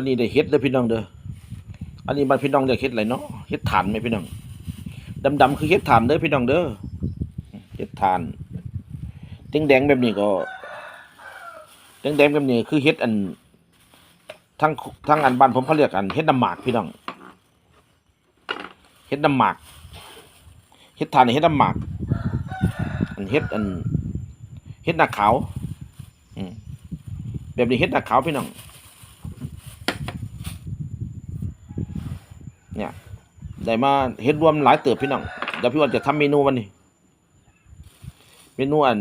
วันนี้ได้เฮ็ดเด้อพี่น้องเด้ออันนี้มันพี่น้องเรียกเฮ็ดอะไรเนาะเฮ็ดถ่านไหมพี่น้องดำๆคือเฮ็ดถ่านเด้อพี่น้องเด้อเฮ็ดถ่านแดงๆแบบนี้ก็แดงๆแบบนี้คือเฮ็ดอันทั้งทั้งอันบ้านผมเขาเรียกอันเฮ็ดน้ำหมากพี่น้องเฮ็ดน้ำหมากเฮ็ดถ่านเฮ็ดน้ำหมากอันเฮ็ดอันเฮ็ดหน้าขาวอืมแบบนี้เฮ็ดหน้าขาวพี่น้อง เนี่ยได้มาเฮ็ดรวมหลายเติบพี่น้องเดี๋ยวพี่วันจะทำเมนูวันนี้ เมนูอัน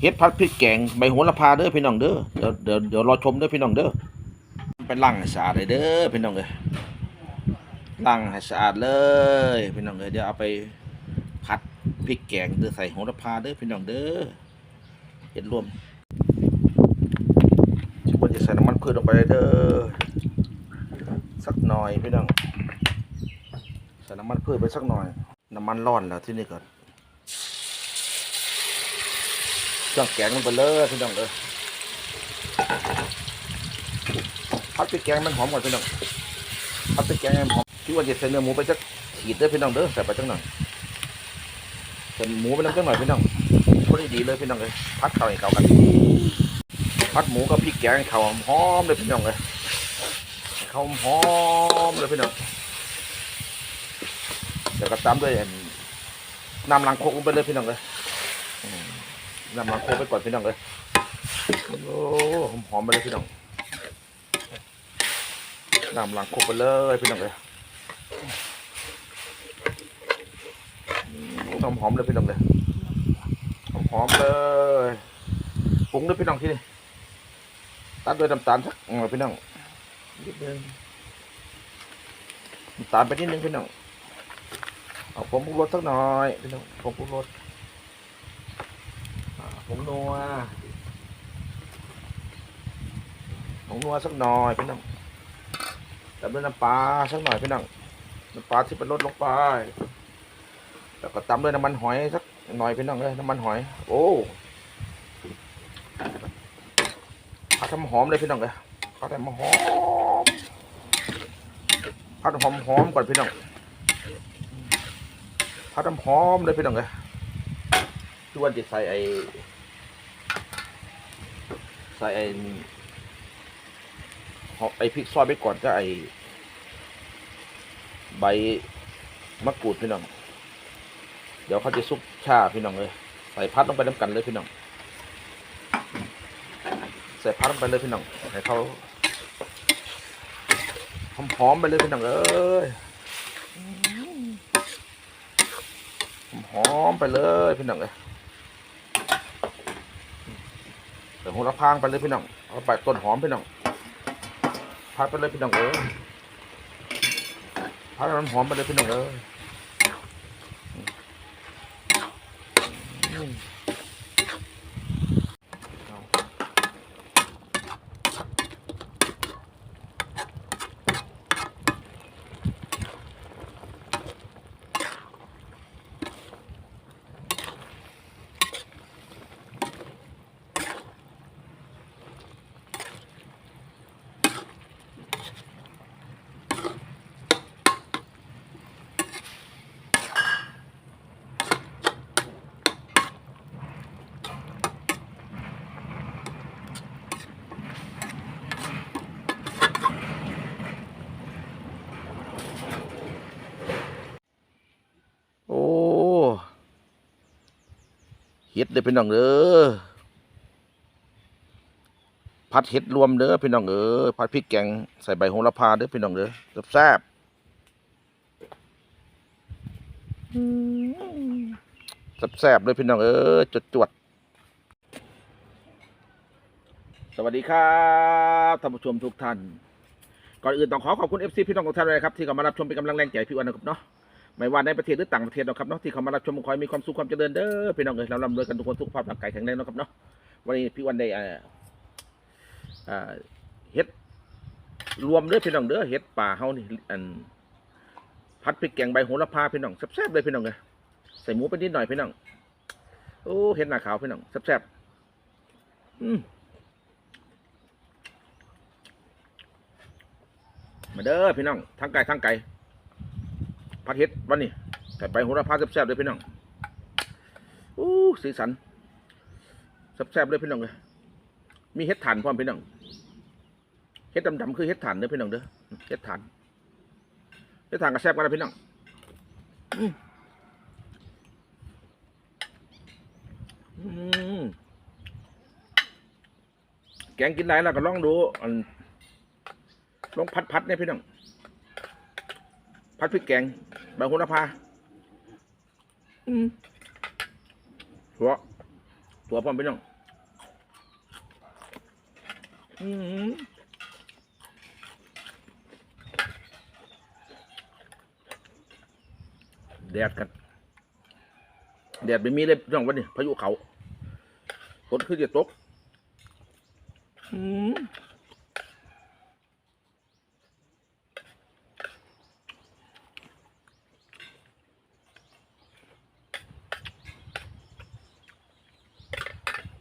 เฮ็ดผัดพริกแกงใบโหระพาเด้อพี่น้องเด้อเดี๋ยวเดี๋ยวเดี๋ยวรอชมเด้อพี่น้องเด้อไปล้างให้สะอาดเลยเด้อพี่น้องเอ้ยล้างให้สะอาดเลยพี่น้องเอ้ยเดี๋ยวเอาไปผัดพริกแกงเด้อใส่โหระพาเด้อพี่น้องเด้อเฮ็ดรวมชิบนจะใส่น้ำมันพืชลงไปเลยเด้อ สักหน่อยพี่น้องใส่น้ำมันพืชไปสักหน่อย น้ำมันร้อนแล้วที่นี่ก่อนเครื่องแกงลงไปเลยพี่น้องเอ้ยพัดพริกแกงมันหอมก่อนพี่น้องพัดพริกแกงมันหอมพี่ว่าจะใส่เนื้อหมูไปสักขีดเด้อพี่น้องเด้อใส่ไปจังหน่อยใส่หมูไปน้ำจังหน่อยพี่น้องพอดีดีเลยพี่น้องเลยพัดเข้าให้เข้ากันพัดหมูกับพริกแกงเข้าหอมเลยพี่น้องเลย ข้าหอมเลยพี่น้องเดี๋ยวก็ตามด้วยน้ำล้างโคกลงไปเลยพี่น้องเลยน้ำล้างโคกไปก่อนพี่น้องเลยโอ้หอมไปเลยพี่น้องน้ำล้างโคกไปเลยพี่น้องเลยหอมหอมเลยพี่น้องเลยหอมหอมเลยปรุงด้วยพี่น้องที่นี่ตัดด้วยน้ำตาลสักหน่อยพี่น้อง นิดนึงน้ำตาลไปนิดนึงพี่น้องเอาผงปรุงรสสักหน่อยพี่น้องผงปรุงรสผงนัวผงนัวสักหน่อยพี่น้องตามด้วยน้ำปลาสักหน่อยพี่น้องน้ำปลาที่เป็นรสลงไปแล้วก็ตามด้วยน้ำมันหอยสักหน่อยพี่น้องเลยน้ำมันหอย โอ้ผัดทำหอมเลยพี่น้องเลยผัดทำหอม ผัดหอมหอมก่อนพี่น้องผัดหอมเลยพี่น้องเลยทุกวันจะใส่ไอใส่ไอไอพริกซอยไปก่อนก็ไอใบมะกรูดพี่น้อง เดี๋ยวเขาจะซุปชาพี่น้องเลย ใส่พัดลงไปน้ำกันเลยพี่น้อง ใส่พัดลงไปเลยพี่น้องให้เขา หอมๆไปเลยพี่น้องเอ้ยหอมไปเลยพี่น้องเลยเดี๋ยวหัวละพางไปเลยพี่น้องเอาไปต้นหอมพี่น้องพัดไปเลยพี่น้องเออพัดให้มันหอมไปเลยพี่น้องเอออืมโอ้เห็ดเด้อพี่น้องเด้อผัดเห็ดรวมเด้อพี่น้องเอ้ยผัดพริกแกงใส่ใบโหระพาเด้อพี่น้องเด้อแซ่บแซ่บๆเลยพี่น้องเอ้ยจดจวด สวัสดีครับท่านผู้ชมทุกท่าน ก่อนอื่นต้องขอขอบคุณ FC พี่น้องทุกท่านเลยครับ ที่เข้ามารับชมเป็นกำลังแรงใจพี่วันนะครับเนาะ ไม่ว่าในประเทศหรือต่างประเทศนะครับเนาะที่เขามารับชมขอให้มีความสุขความเจริญเด้อพี่น้องเอ้ยเราลำรวยกันทุกคนทุกภาพร่างกายแข็งแรงนะครับเนาะวันนี้พี่วันได้อ่าเฮ็ดรวมเด้อพี่น้องเด้อเฮ็ดป่าเฮานี่อันพัดพริกแกงใบโหระพาพี่น้องแซ่บๆเลยพี่น้องเอ้ยใส่หมูไปนิดหน่อยพี่น้องโอ้เห็ดหน้าขาวพี่น้องแซ่บๆอืมมาเด้อพี่น้องทั้งไก่ทั้งไก่ พัดเฮ็ดวันนี้ใส่ไปโหระพาแซ่บๆเลยพี่น้องอู้สีสันแซ่บๆเลยพี่น้องเลยมีเฮ็ดถ่านพร้อมพี่น้องเฮ็ดดำๆคือเฮ็ดถ่านเด้อพี่น้องเด้อเฮ็ดถ่านเฮ็ดถ่านก็แซ่บกันนะพี่น้องอืมอืมแกงกินได้แล้วก็ลองดูลองพัดพัดๆเนี่ยพี่น้อง พัดพริกแกงใบโหระพาอืมถั่วถั่วพร้อมพี่น้องอืมแดดกันแดดไม่มีเลยพี่น้องวันนี้พายุเขาฝนคือจะตก อืม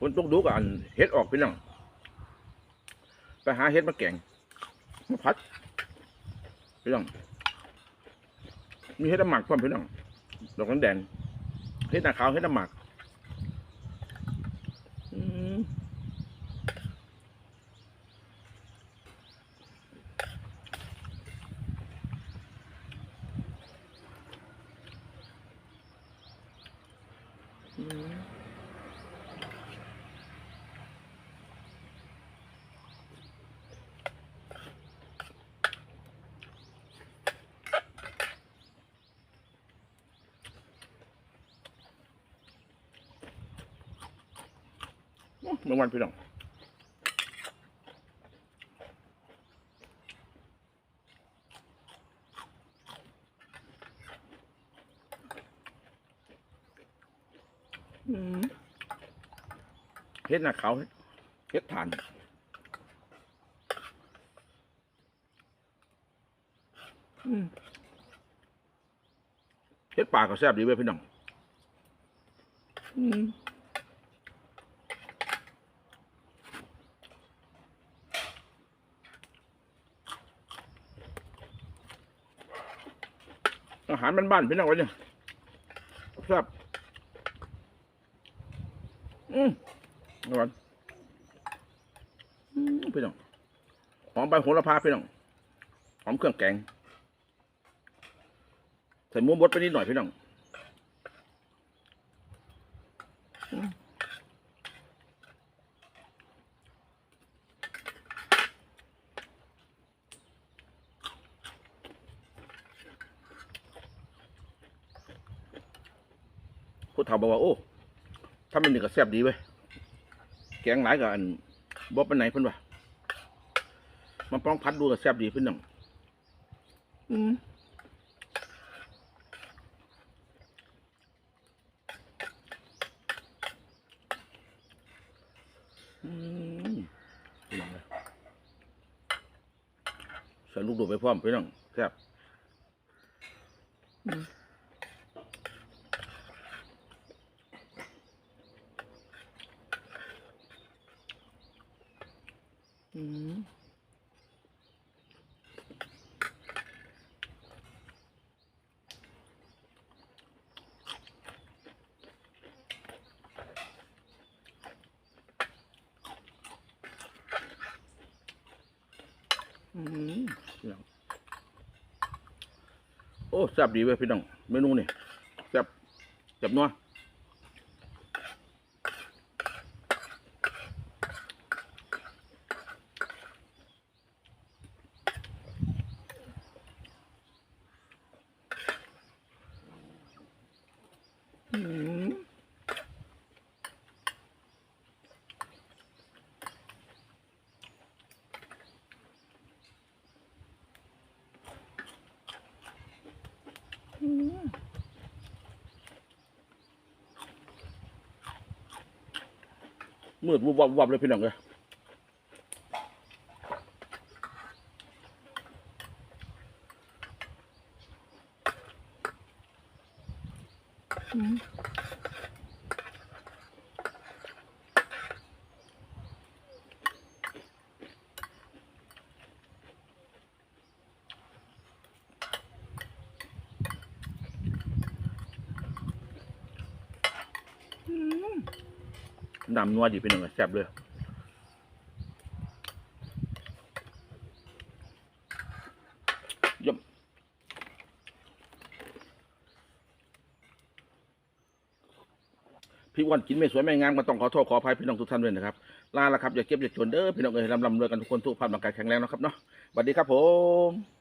คนต้องดูกับอันเฮ็ดออกพี่น้องไปหาเฮ็ดมาแกงมาพัดพี่น้องมีเฮ็ดน้ำหมักพร้อมพี่น้องดอกน้ำแดงเฮ็ดหนาขาวเฮ็ดน้ำหมักอืมอืม โอ้ เมื่อวันพี่น้องอืมเฮ็ดหน้าขาวเฮ็ดฐานอืมเฮ็ดปลาก็แซ่บดีเว้ยพี่น้อง อืม อาหารบ้านๆพี่น้องวะเนี่ยครับอืมอร่อยพี่น้องหอมใบโหระพาพี่น้องหอมเครื่องแกงใส่หมูบดไปนิดหน่อยพี่น้อง อืมผู้เฒ่าบอกว่าโอ้ถ้ามันนี่ก็แซ่บดีเว้ยแกงหลายกับอันบ๊อบไปไหนเพิ่นวะมันป้องพัดดูก็แซ่บดีพี่น้องอืมอืมพี่น้องเลยใส่ลูกโดดไปพร้อมพี่น้องแซ่บ โอ้แซ่บดีเว้ยพี่น้องเมนูนี่แซ่บแซ่บนัวอื มืดวับวับเลยพี่น้องเลย นำนัวดีเป็นยังไงแซ่บเลยยมพี่วันกินไม่สวยไม่งามก็ต้องขอโทษขออภัยพี่น้องทุกท่านด้วยนะครับ ลาละครับอย่าเก็บอย่าจนเด้อพี่น้องเอ้ยลำลำรวยกันทุกคนทุกภาพร่างกายแข็งแรงนะครับเนาะสวัสดีครับผม